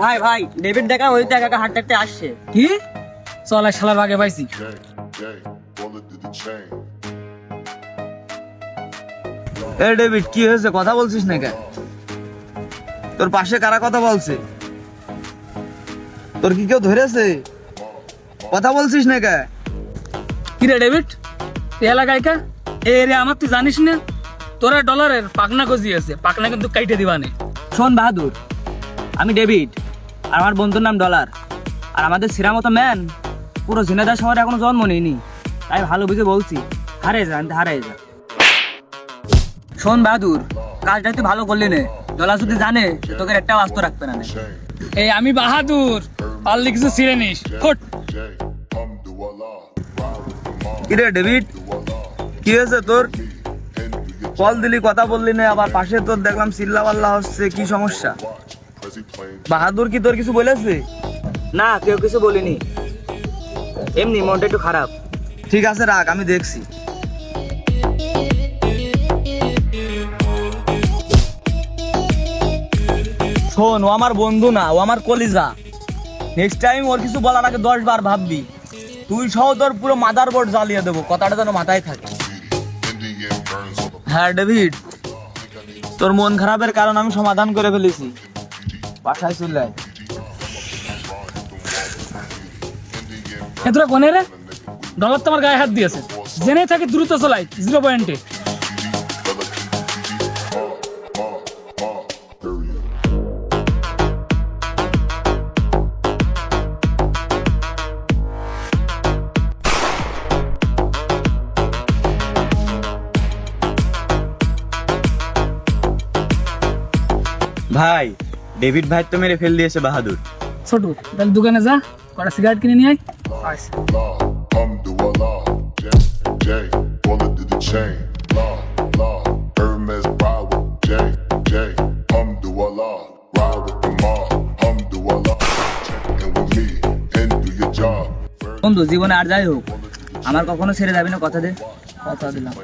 ভাই ভাই ডেভিড দেখা ওই তো একা একা হাঁটতে হাঁটতে আসছে। কি? চল এক শালার আগে পাইছি. এ ডেভিড কি হয়েছে? কথা বলছিস না কেন? তোর পাশে কারা কথা বলছে? তোর কি কেউ ধরেছে? কথা বলছিস না কে কি রে ডেভিড? এলাকায় কা? এ রে আমার তুই জানিস না? তোরা ডলারের পাকনা গজি আছে পাকনা কিন্তু কাইটে দিবানে। শোন বাহাদুর আমি ডেভিড। আর আমার বন্ধুর নাম ডলার। আর আমাদের সেরা মতো ম্যান পুরো ঝিনাদা শহরে এখনও জন্ম নেয়নি। তাই ভালো বুঝে বলছি হারে যা আমি হারে যা। শোন বাহাদুর কাজটা তুই ভালো করলি নে। ডলার যদি জানে তোকে একটা আস্ত রাখবে না এই আমি বাহাদুর। পারলে কিছু ছিঁড়ে নিস। ফোট। Jay, Alhamdulillah. Ride with the mob. কি রে ডেভিড? কি হয়েছে তোর? কল দিলি কথা বললি না। আবার পাশে তোর দেখলাম চিল্লা পাল্লা হচ্ছে কি সমস্যা? বাহাদুর কি তোর কিছু বলেছে না কেউ কিছু বলিনি। এমনি মনটা একটু খারাপ। ঠিক আছে রাখ আমি দেখছি। শোন ও আমার বন্ধু না ও আমার কলিজা। নেক্সট টাইম ওর কিছু বলার আগে দশ বার ভাববি। তুই সহ তোর পুরো মাদার বোর্ড জ্বালিয়ে দেবো কথাটা যেন মাথায় থাকে। হ্যাঁ ডেভিড তোর মন খারাপের কারণ আমি সমাধান করে ফেলেছি। বাসায় চলে আয়। এ তোরা কোনে রে? ডলার তোমার গায়ে হাত দিয়েছে। জেনে থাকে দ্রুত চলাই জিরো পয়েন্টে ভাই ডেভিড ভাই তো মেরে ফেল দিয়েছে বাহাদুর। ছোট তাহলে দোকানে যা কটা সিগারেট কিনে নিয়ে বন্ধু জীবনে আর যাই হোক আমার কখনো ছেড়ে যাবি না কথা দে। কথা দিলাম।